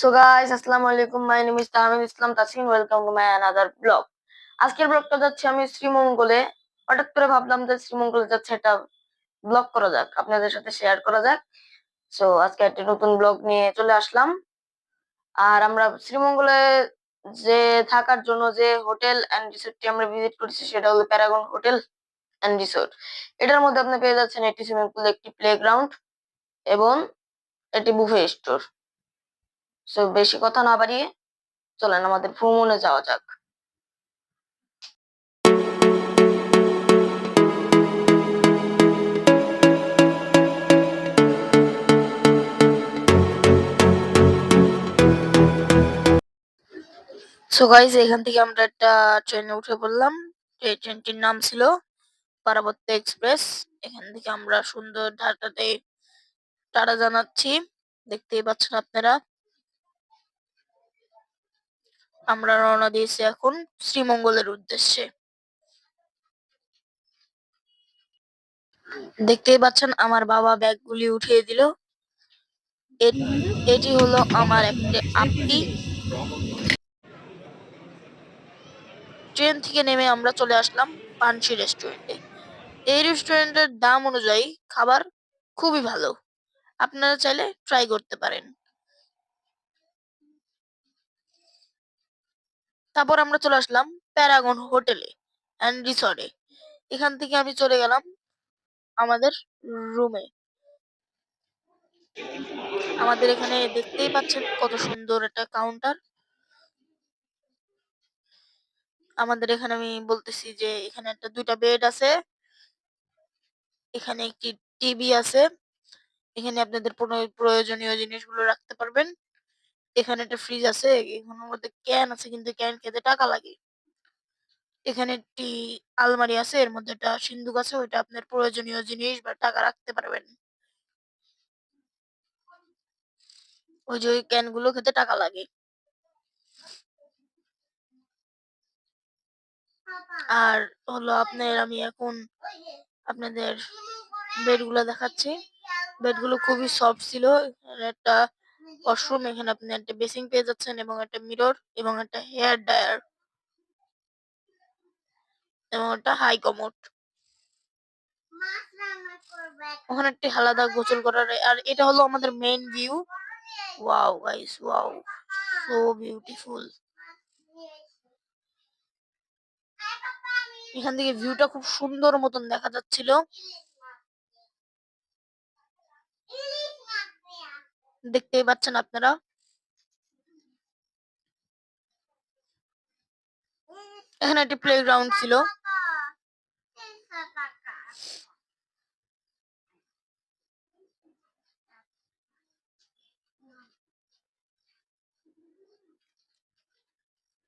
So guys আসসালামু আলাইকুম my name is Tamim Islam Tasin welcome to my another blog আজকের ব্লগটা যাচ্ছে আমি শ্রীমঙ্গলে। হঠাৎ করে ভাবলাম যে শ্রীমঙ্গলে যাচ্ছে একটা ব্লগ করা যাক। আপনাদের সাথে শেয়ার করা যাক। সো আজকে একটা নতুন ব্লগ নিয়ে চলে আসলাম। আর আমরা শ্রীমঙ্গলে যে থাকার জন্য যে হোটেল অ্যান্ড রিসোর্টটি আমরা ভিজিট করেছি, সেটা হলো প্যারাগন হোটেল অ্যান্ড রিসোর্ট এটার মধ্যে আপনি পেয়ে যাচ্ছেন একটি সুইমিং পুল একটি প্লেগ্রাউন্ড এবং একটি বুফে স্টোর সো বেশি কথা না বাড়িয়ে চলেন আমাদের ভ্রমণে যাওয়া যাক। সো গাইস এখান থেকে আমরা একটা ট্রেনে উঠে পড়লাম। এই ট্রেনটির নাম ছিল পারাবত্য এক্সপ্রেস। এখান থেকে আমরা সুন্দর ঢাকাতে টাটা জানাচ্ছি। দেখতেই পাচ্ছেন আপনারা। আমরা রওনা দিয়েছি এখন শ্রীমঙ্গলের উদ্দেশ্যে। দেখতেই পাচ্ছেন আমার বাবা ব্যাগগুলি উঠিয়ে দিল। এটি হলো আমার একটা আপি। ট্রেন থেকে নেমে আমরা চলে আসলাম পানসি রেস্টুরেন্টে। এই রেস্টুরেন্টের দাম অনুযায়ী খাবার খুবই ভালো। আপনারা চাইলে ট্রাই করতে পারেন। তারপর আমরা চলে আসলাম প্যারাগন হোটেলে অ্যান্ড রিসর্টে এখান থেকে আমি চলে গেলাম আমাদের রুমে আমাদের এখানে দেখতেই পাচ্ছেন কত সুন্দর একটা কাউন্টার আমাদের এখানে আমি বলতেছি যে এখানে একটা দুইটা বেড আছে, এখানে একটি টিভি আছে, এখানে আপনাদের প্রয়োজনীয় জিনিসগুলো রাখতে পারবেন। এখানে একটা ফ্রিজ আছে এখানের মধ্যে ক্যান আছে, কিন্তু ক্যান খেতে টাকা লাগে। এখানে একটি আলমারি আছে, এর মধ্যে একটা সিন্দুক আছে, ওইটা আপনার প্রয়োজনীয় জিনিস বা টাকা রাখতে পারবেন। ওই যে ওই ক্যানগুলো খেতে টাকা লাগে। আর হলো আপনার আমি এখন আপনাদের বেডগুলো দেখাচ্ছি। বেডগুলো খুবই সফট ছিল একটা ওয়াশরুম এখানে আপনি একটা বেসিং পেয়ে যাচ্ছেন এবং একটা মিরর এবং একটা হেয়ার ড্রায়ার এবং একটা হাই কমোড। ওখানে একটি আলাদা গোসল করার, আর এটা হলো আমাদের main view wow guys wow so beautiful এখান থেকে ভিউটা খুব সুন্দর মতন দেখা যাচ্ছিল। দেখতেই পাচ্ছেন আপনারা। এখানে একটি প্লেগ্রাউন্ড ছিল।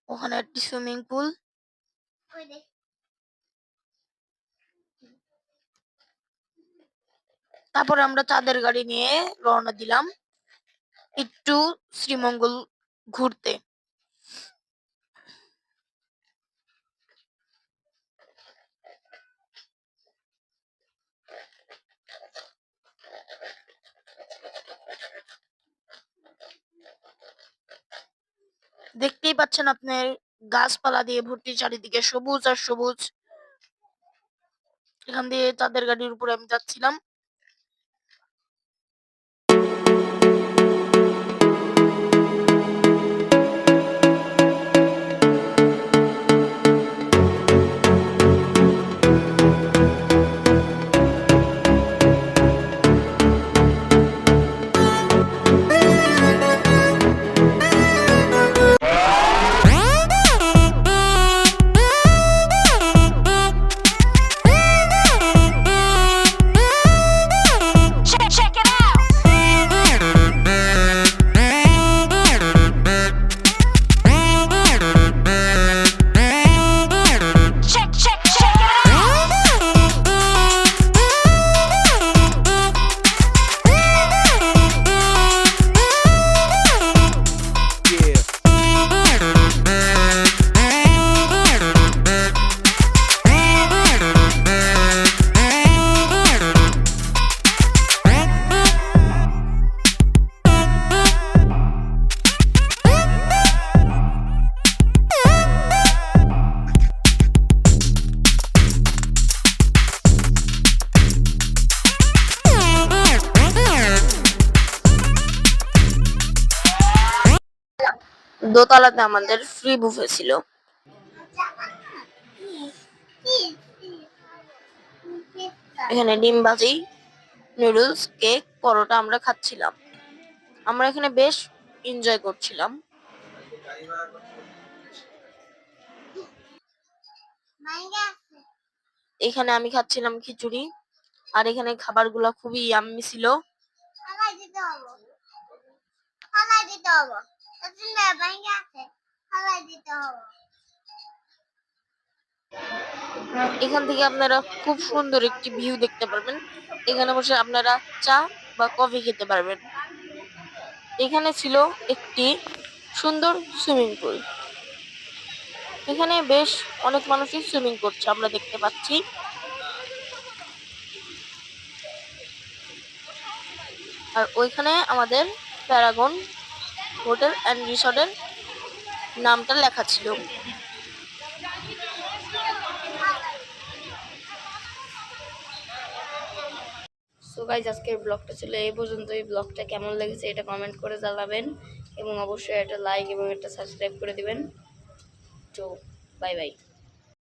ওখানে একটি সুইমিং পুল তারপর আমরা চাঁদের গাড়ি নিয়ে রওনা দিলাম। একটু শ্রীমঙ্গল ঘুরতে। দেখতেই পাচ্ছেন আপনার গাছপালা দিয়ে ভর্তি চারিদিকে সবুজ আর সবুজ। এখান দিয়ে তাদের গাড়ির উপরে আমি যাচ্ছিলাম। দোতলাতে আমাদের ফ্রি বুফে ছিল। এখানে ডিম ভাজি নুডলস কেক পরোটা আমরা খাচ্ছিলাম। আমরা এখানে বেশ এনজয় করছিলাম। এখানে আমি খাচ্ছিলাম খিচুড়ি, আর এখানে খাবারগুলো খুবই ইয়াম্মি ছিল। দিতে তাহলে ভেঙে আছে হালাই দিতে হব এখান থেকে আপনারা খুব সুন্দর একটি ভিউ দেখতে পারবেন। এখানে বসে আপনারা চা বা কফি খেতে পারবেন। এখানে ছিল একটি সুন্দর সুইমিং পুল এখানে বেশ অনেক মানুষই সুইমিং করছে, আমরা দেখতে পাচ্ছি। আর ওইখানে আমাদের প্যারাগন হোটেল অ্যান্ড রিসর্টের নামটা লেখা ছিল। সো গাইজ আজকের ব্লগটা ছিল এই পর্যন্ত এই ব্লগটা কেমন লেগেছে এটা কমেন্ট করে জানাবেন এবং অবশ্যই একটা লাইক এবং একটা সাবস্ক্রাইব করে দিবেন। তো বাই বাই